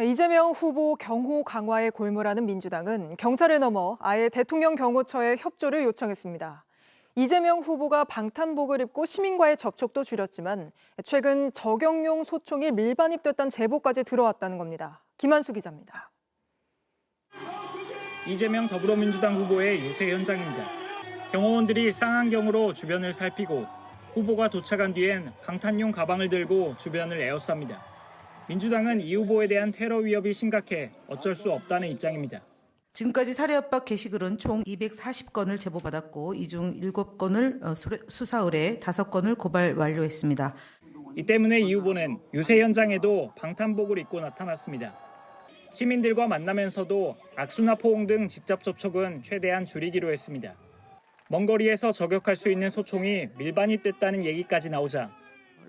이재명 후보 경호 강화에 골몰하는 민주당은 경찰을 넘어 아예 대통령 경호처에 협조를 요청했습니다. 이재명 후보가 방탄복을 입고 시민과의 접촉도 줄였지만 최근 적용용 소총이 밀반입됐다는 제보까지 들어왔다는 겁니다. 김한수 기자입니다. 이재명 더불어민주당 후보의 유세 현장입니다. 경호원들이 쌍안경으로 주변을 살피고 후보가 도착한 뒤엔 방탄용 가방을 들고 주변을 에워쌉니다. 민주당은 이 후보에 대한 테러 위협이 심각해 어쩔 수 없다는 입장입니다. 지금까지 살해 협박 게시글은 총 240건을 제보받았고 이 중 7건을 어, 수사 의뢰 5건을 고발 완료했습니다. 이 때문에 이 후보는 유세 현장에도 방탄복을 입고 나타났습니다. 시민들과 만나면서도 악수나 포옹 등 직접 접촉은 최대한 줄이기로 했습니다. 먼 거리에서 저격할 수 있는 소총이 밀반입됐다는 얘기까지 나오자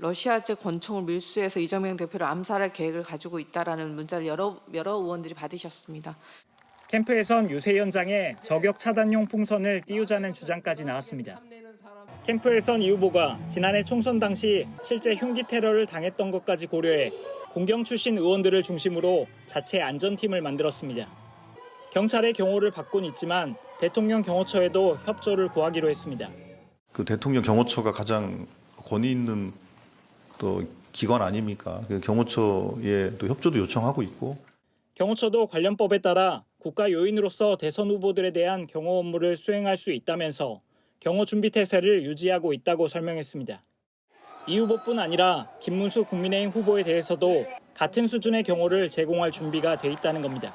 러시아제 권총을 밀수해서 이재명 대표를 암살할 계획을 가지고 있다라는 문자를 여러 여러 의원들이 받으셨습니다. 캠프에선 유세 현장에 저격 차단용 풍선을 띄우자는 주장까지 나왔습니다. 캠프에선 이 후보가 지난해 총선 당시 실제 흉기 테러를 당했던 것까지 고려해 공경 출신 의원들을 중심으로 자체 안전팀을 만들었습니다. 경찰의 경호를 받곤 있지만 대통령 경호처에도 협조를 구하기로 했습니다. 그 대통령 경호처가 가장 권위 있는 또 기관 아닙니까? 그 경호처에 또 협조도 요청하고 있고 경호처도 관련법에 따라 국가 요인으로서 대선 후보들에 대한 경호 업무를 수행할 수 있다면서 경호 준비 태세를 유지하고 있다고 설명했습니다. 이 후보뿐 아니라 김문수 국민의힘 후보에 대해서도 같은 수준의 경호를 제공할 준비가 돼 있다는 겁니다.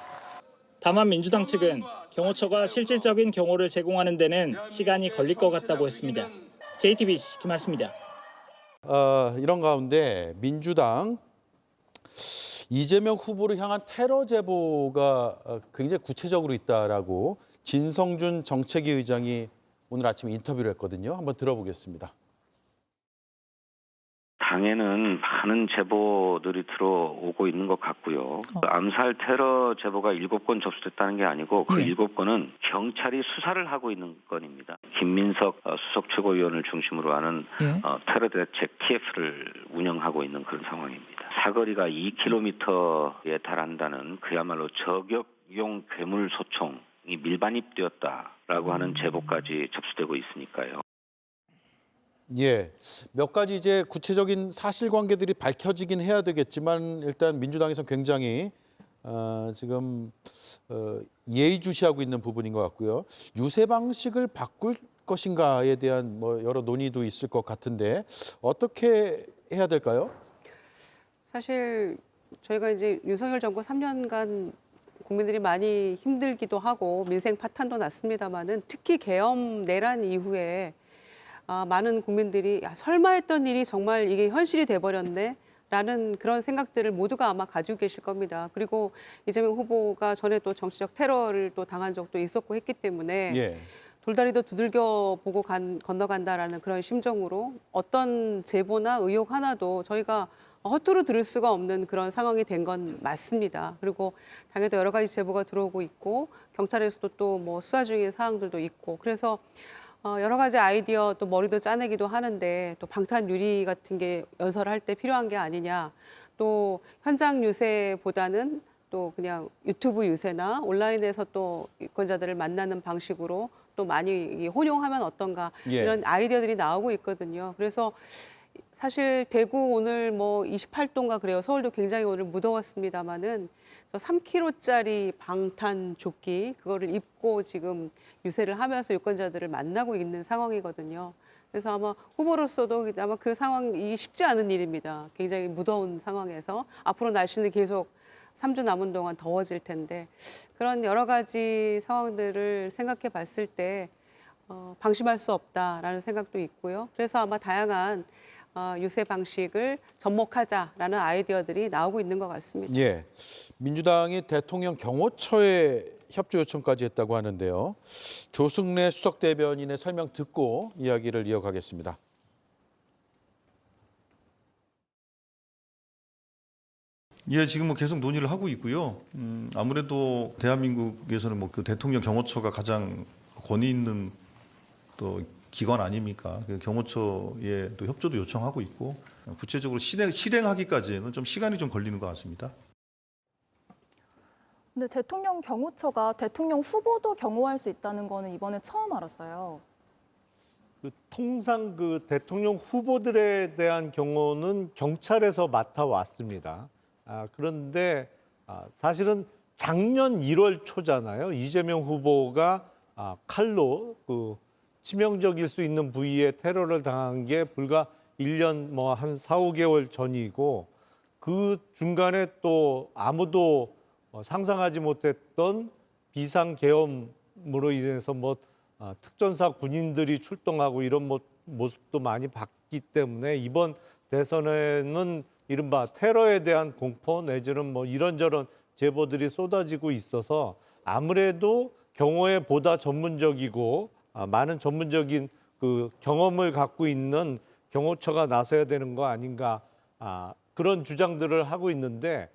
다만 민주당 측은 경호처가 실질적인 경호를 제공하는 데는 시간이 걸릴 것 같다고 했습니다. JTBC 김한수입니다. 어, 이런 가운데 민주당 이재명 후보를 향한 테러 제보가 어, 굉장히 구체적으로 있다라고 진성준 정책위 의장이 오늘 아침 인터뷰를 했거든요. 한번 들어보겠습니다. 당에는 많은 제보들이 들어오고 있는 것 같고요. 그 암살 테러 제보가 일곱 건 접수됐다는 게 아니고 그 일곱 건은 경찰이 수사를 하고 있는 건입니다. 김민석 어, 수석 최고위원을 중심으로 하는 어, 테러 대책 TF를 운영하고 있는 그런 상황입니다. 사거리가 2km에 달한다는 그야말로 저격용 괴물 소총 이 밀반입되었다라고 하는 제보까지 접수되고 있으니까요. 예, 몇 가지 이제 구체적인 사실관계들이 밝혀지긴 해야 되겠지만 일단 민주당에서 굉장히 어, 지금 어, 예의주시하고 있는 부분인 것 같고요. 유세 방식을 바꿀 것인가에 대한 뭐 여러 논의도 있을 것 같은데 어떻게 해야 될까요? 사실 저희가 이제 윤석열 정부 3년간 국민들이 많이 힘들기도 하고 민생 파탄도 났습니다마는 특히 계엄 내란 이후에 아, 많은 국민들이 야, 설마 했던 일이 정말 이게 현실이 돼버렸네. 라는 그런 생각들을 모두가 아마 가지고 계실 겁니다. 그리고 이재명 후보가 전에 또 정치적 테러를 또 당한 적도 있었고 했기 때문에 예. 돌다리도 두들겨 보고 간, 건너간다라는 그런 심정으로 어떤 제보나 의혹 하나도 저희가 허투루 들을 수가 없는 그런 상황이 된 건 맞습니다. 그리고 당에도 여러 가지 제보가 들어오고 있고 경찰에서도 또 뭐 수사 중인 사항들도 있고 그래서 어, 여러 가지 아이디어 또 머리도 짜내기도 하는데 또 방탄 유리 같은 게 연설할 때 필요한 게 아니냐 또 현장 유세보다는 또 그냥 유튜브 유세나 온라인에서 또 유권자들을 만나는 방식으로 또 많이 이 혼용하면 어떤가 예. 이런 아이디어들이 나오고 있거든요. 그래서 사실 대구 오늘 뭐 28도인가 그래요. 서울도 굉장히 오늘 무더웠습니다마는 저 3kg짜리 방탄 조끼 그거를 입고 지금 유세를 하면서 유권자들을 만나고 있는 상황이거든요. 그래서 아마 후보로서도 아마 그 상황이 쉽지 않은 일입니다. 굉장히 무더운 상황에서 앞으로 날씨는 계속 3주 남은 동안 더워질 텐데 그런 여러 가지 상황들을 생각해 봤을 때 어, 방심할 수 없다라는 생각도 있고요. 그래서 아마 다양한 어, 유세 방식을 접목하자라는 아이디어들이 나오고 있는 것 같습니다. 예. 민주당이 대통령 경호처에 협조 요청까지 했다고 하는데요. 조승래 수석 대변인의 설명 듣고 이야기를 이어가겠습니다. 예, 지금 뭐 계속 논의를 하고 있고요. 음, 아무래도 대한민국에서는 뭐 그 대통령 경호처가 가장 권위 있는 또 기관 아닙니까? 그 경호처에 또 협조도 요청하고 있고 구체적으로 실행 실행하기까지는 좀 시간이 좀 걸리는 것 같습니다. 근데 대통령 경호처가 대통령 후보도 경호할 수 있다는 거는 이번에 처음 알았어요. 그 통상 그 대통령 후보들에 대한 경우는 경찰에서 맡아왔습니다. 아, 그런데 아, 사실은 작년 1월 초잖아요. 이재명 후보가 아, 칼로 그 치명적일 수 있는 부위에 테러를 당한 게 불과 1년 뭐 한 4, 5개월 전이고 그 중간에 또 아무도 어, 상상하지 못했던 비상 계엄으로 인해서 뭐 아, 특전사 군인들이 출동하고 이런 모, 모습도 많이 봤기 때문에 이번 대선에는 이른바 테러에 대한 공포 내지는 뭐 이런저런 제보들이 쏟아지고 있어서 아무래도 경호에 보다 전문적이고 아, 많은 전문적인 그 경험을 갖고 있는 경호처가 나서야 되는 거 아닌가 아, 그런 주장들을 하고 있는데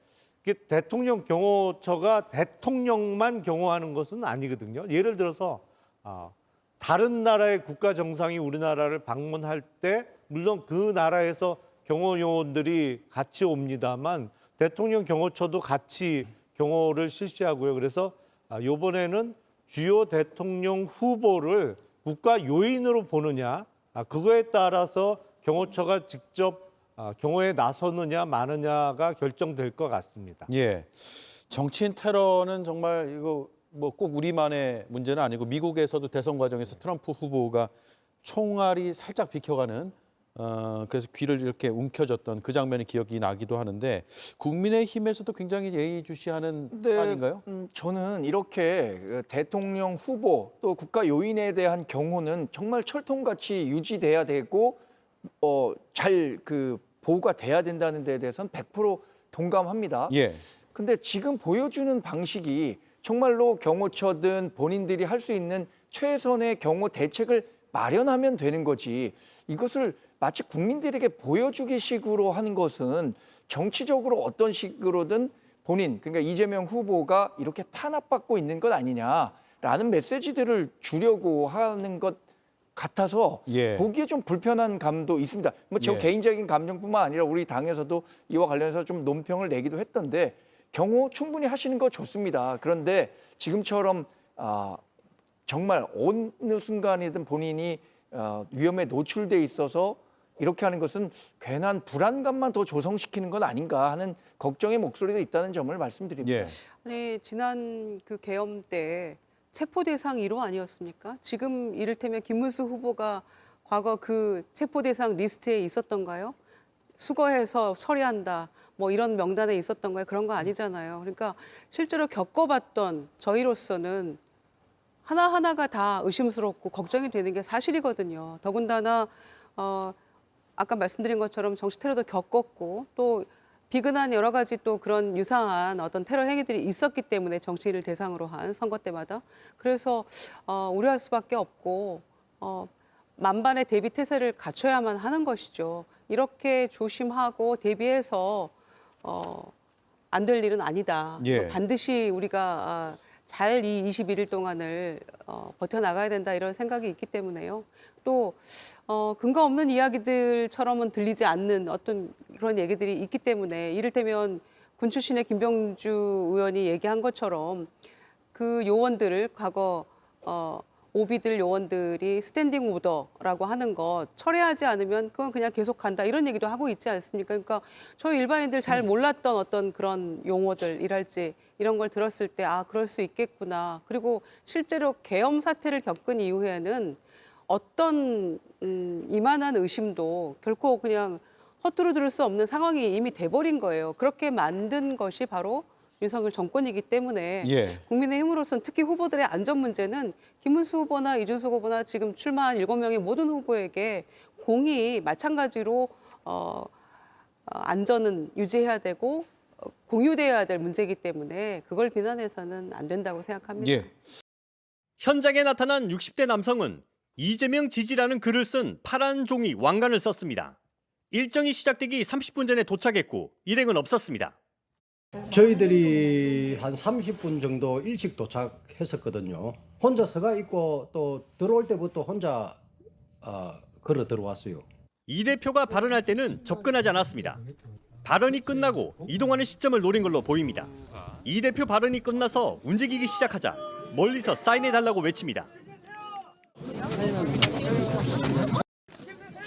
대통령 경호처가 대통령만 경호하는 것은 아니거든요. 예를 들어서 아, 다른 나라의 국가 정상이 우리나라를 방문할 때 물론 그 나라에서 경호 요원들이 같이 옵니다만 대통령 경호처도 같이 경호를 실시하고요. 그래서 아, 이번에는 주요 대통령 후보를 국가 요인으로 보느냐 아, 그거에 따라서 경호처가 직접 아, 경호에 나서느냐 마느냐가 결정될 것 같습니다. 예. 정치인 테러는 정말 이거 뭐 꼭 우리만의 문제는 아니고 미국에서도 대선 과정에서 트럼프 후보가 총알이 살짝 비켜가는 어 그래서 귀를 이렇게 움켜졌던 그 장면이 기억이 나기도 하는데 국민의힘에서도 굉장히 예의주시하는 네, 아닌가요? 음, 저는 이렇게 그 대통령 후보 또 국가 요인에 대한 경호는 정말 철통같이 유지돼야 되고 어, 잘 그 보호가 돼야 된다는 데 대해서는 100% 동감합니다. 예. 근데 지금 보여주는 방식이 정말로 경호처든 본인들이 할 수 있는 최선의 경호 대책을 마련하면 되는 거지. 이것을 마치 국민들에게 보여주기 식으로 하는 것은 정치적으로 어떤 식으로든 본인, 그러니까 이재명 후보가 이렇게 탄압받고 있는 것 아니냐라는 메시지들을 주려고 하는 것 같아서 예. 보기에 좀 불편한 감도 있습니다. 뭐저 예. 개인적인 감정뿐만 아니라 우리 당에서도 이와 관련해서 좀 논평을 내기도 했던데 경호 충분히 하시는 거 좋습니다. 그런데 지금처럼 아, 정말 어느 순간이든 본인이 어, 위험에 노출돼 있어서 이렇게 하는 것은 괜한 불안감만 더 조성시키는 건 아닌가 하는 걱정의 목소리도 있다는 점을 말씀드립니다. 예. 아니 지난 그 계엄 때 체포 대상 1호 아니었습니까? 지금 이를테면 김문수 후보가 과거 그 체포 대상 리스트에 있었던가요? 수거해서 처리한다. 뭐 이런 명단에 있었던가요? 그런 거 아니잖아요. 그러니까 실제로 겪어봤던 저희로서는 하나하나가 다 의심스럽고 걱정이 되는 게 사실이거든요. 더군다나 어 아까 말씀드린 것처럼 정치 테러도 겪었고 또 비근한 여러 가지 또 그런 유사한 어떤 테러 행위들이 있었기 때문에 정치인을 대상으로 한 선거 때마다 그래서 어, 우려할 수밖에 없고 어, 만반의 대비 태세를 갖춰야만 하는 것이죠. 이렇게 조심하고 대비해서 어, 안 될 일은 아니다. 예. 또 반드시 우리가 아, 잘이 21일 동안을 어, 버텨나가야 된다 이런 생각이 있기 때문에요. 또 어, 근거 없는 이야기들처럼은 들리지 않는 어떤 그런 얘기들이 있기 때문에 이를테면 군 출신의 김병주 의원이 얘기한 것처럼 그 요원들을 과거 어, 오비들 요원들이 스탠딩 오더라고 하는 것 철회하지 않으면 그건 그냥 계속 간다 이런 얘기도 하고 있지 않습니까? 그러니까 저희 일반인들 잘 몰랐던 어떤 그런 용어들이랄지 이런 걸 들었을 때 아 그럴 수 있겠구나. 그리고 실제로 계엄 사태를 겪은 이후에는 어떤 음, 이만한 의심도 결코 그냥 허투루 들을 수 없는 상황이 이미 돼버린 거예요. 그렇게 만든 것이 바로 윤석열 정권이기 때문에 예. 국민의힘으로서는 특히 후보들의 안전 문제는 김문수 후보나 이준석 후보나 지금 출마한 일곱 명의 모든 후보에게 공이 마찬가지로 어, 어, 안전은 유지해야 되고 어, 공유돼야 될 문제이기 때문에 그걸 비난해서는 안 된다고 생각합니다. 예. 현장에 나타난 60대 남성은 이재명 지지라는 글을 쓴 파란 종이 왕관을 썼습니다. 일정이 시작되기 30분 전에 도착했고 일행은 없었습니다. 저희들이 한 30분 정도 일찍 도착했었거든요. 혼자 서가 있고 또 들어올 때부터 혼자 어, 걸어 들어왔어요. 이 대표가 발언할 때는 접근하지 않았습니다. 발언이 끝나고 이동하는 시점을 노린 걸로 보입니다. 이 대표 발언이 끝나서 움직이기 시작하자 멀리서 사인해 달라고 외칩니다.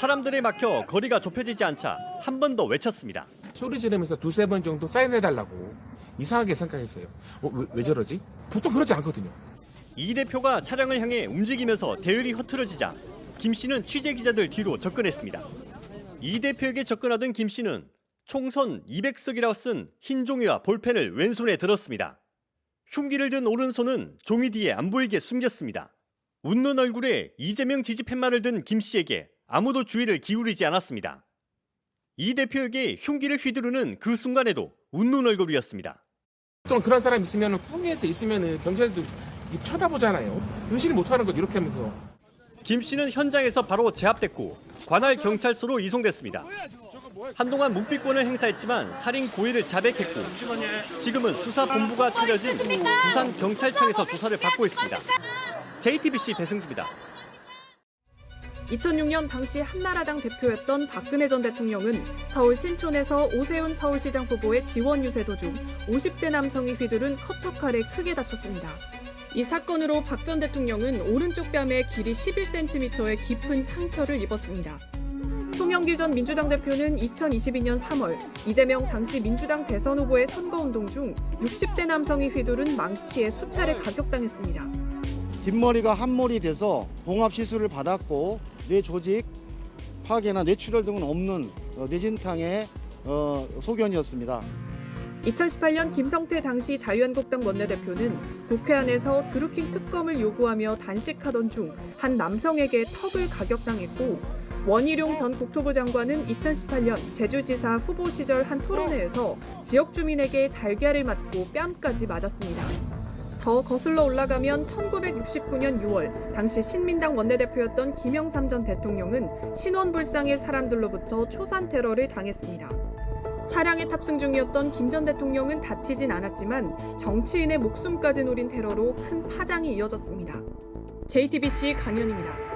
사람들에 막혀 거리가 좁혀지지 않자 한 번 더 외쳤습니다. 소리 지르면서 두세 번 정도 사인해달라고 이상하게 생각했어요. 어, 왜, 왜 저러지? 보통 그러지 않거든요. 이 대표가 차량을 향해 움직이면서 대열이 흐트러지자 김 씨는 취재 기자들 뒤로 접근했습니다. 이 대표에게 접근하던 김 씨는 총선 200석이라고 쓴 흰 종이와 볼펜을 왼손에 들었습니다. 흉기를 든 오른손은 종이 뒤에 안 보이게 숨겼습니다. 웃는 얼굴에 이재명 지지 팻말을 든 김 씨에게 아무도 주의를 기울이지 않았습니다. 이 대표에게 흉기를 휘두르는 그 순간에도 웃는 얼굴이었습니다. 보통 그런 사람 있으면 통해서 있으면 경찰도 쳐다보잖아요. 의식을 못하는 거 이렇게 하면서. 김 씨는 현장에서 바로 제압됐고 관할 경찰서로 이송됐습니다. 한동안 묵비권을 행사했지만 살인 고의를 자백했고 지금은 수사본부가 차려진 부산 경찰청에서 조사를 받고 있습니다. JTBC 배승주입니다. 2006년 당시 한나라당 대표였던 박근혜 전 대통령은 서울 신촌에서 오세훈 서울시장 후보의 지원 유세 도중 50대 남성이 휘두른 커터칼에 크게 다쳤습니다. 이 사건으로 박 전 대통령은 오른쪽 뺨에 길이 11cm의 깊은 상처를 입었습니다. 송영길 전 민주당 대표는 2022년 3월 이재명 당시 민주당 대선 후보의 선거운동 중 60대 남성이 휘두른 망치에 수차례 가격당했습니다. 뒷머리가 한몰이 돼서 봉합 시술을 받았고 뇌 조직 파괴나 뇌출혈 등은 없는 어, 뇌진탕의 어, 소견이었습니다. 2018년 김성태 당시 자유한국당 원내대표는 국회 안에서 드루킹 특검을 요구하며 단식하던 중 한 남성에게 턱을 가격당했고 원희룡 전 국토부 장관은 2018년 제주지사 후보 시절 한 토론회에서 지역 주민에게 달걀을 맞고 뺨까지 맞았습니다. 더 거슬러 올라가면 1969년 6월 당시 신민당 원내대표였던 김영삼 전 대통령은 신원불상의 사람들로부터 초산 테러를 당했습니다. 차량에 탑승 중이었던 김 전 대통령은 다치진 않았지만 정치인의 목숨까지 노린 테러로 큰 파장이 이어졌습니다. JTBC 강연입니다.